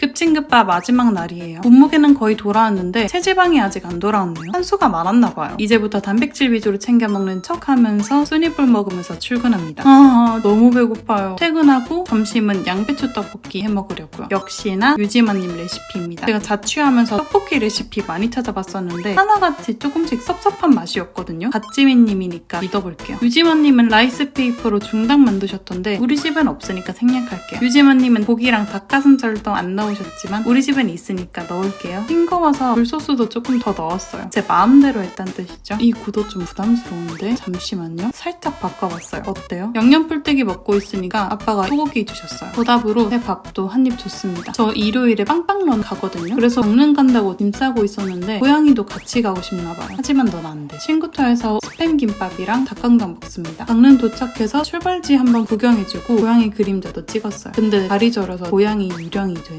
급진급바 마지막 날이에요. 몸무게는 거의 돌아왔는데 체지방이 아직 안 돌아왔네요. 한수가 많았나 봐요. 이제부터 단백질 위주로 챙겨 먹는 척 하면서 순위불 먹으면서 출근합니다. 아 너무 배고파요. 퇴근하고 점심은 양배추 떡볶이 해 먹으려고요. 역시나 유지마님 레시피입니다. 제가 자취하면서 떡볶이 레시피 많이 찾아봤었는데 하나같이 조금씩 섭섭한 맛이었거든요. 갓지미님이니까 믿어볼게요. 유지마님은 라이스 페이퍼로 중당 만드셨던데 우리 집엔 없으니까 생략할게요. 유지마님은 고기랑 닭가슴살도 안 넣 으셨지만 우리 집엔 있으니까 넣을게요. 싱거워서 굴소스도 조금 더 넣었어요. 제 마음대로 했다는 뜻이죠. 이 구도 좀 부담스러운데 잠시만요. 살짝 바꿔봤어요. 어때요? 양념불떼기 먹고 있으니까 아빠가 소고기 주셨어요. 보답으로 제 밥도 한 입 줬습니다. 저 일요일에 빵빵런 가거든요. 그래서 강릉 간다고 짐 싸고 있었는데 고양이도 같이 가고 싶나 봐요. 하지만 넌 안 돼. 친구터에서 스팸 김밥이랑 닭강정 먹습니다. 강릉 도착해서 출발지 한번 구경해주고 고양이 그림자도 찍었어요. 근데 다리 절어서 고양이 유령이 돼.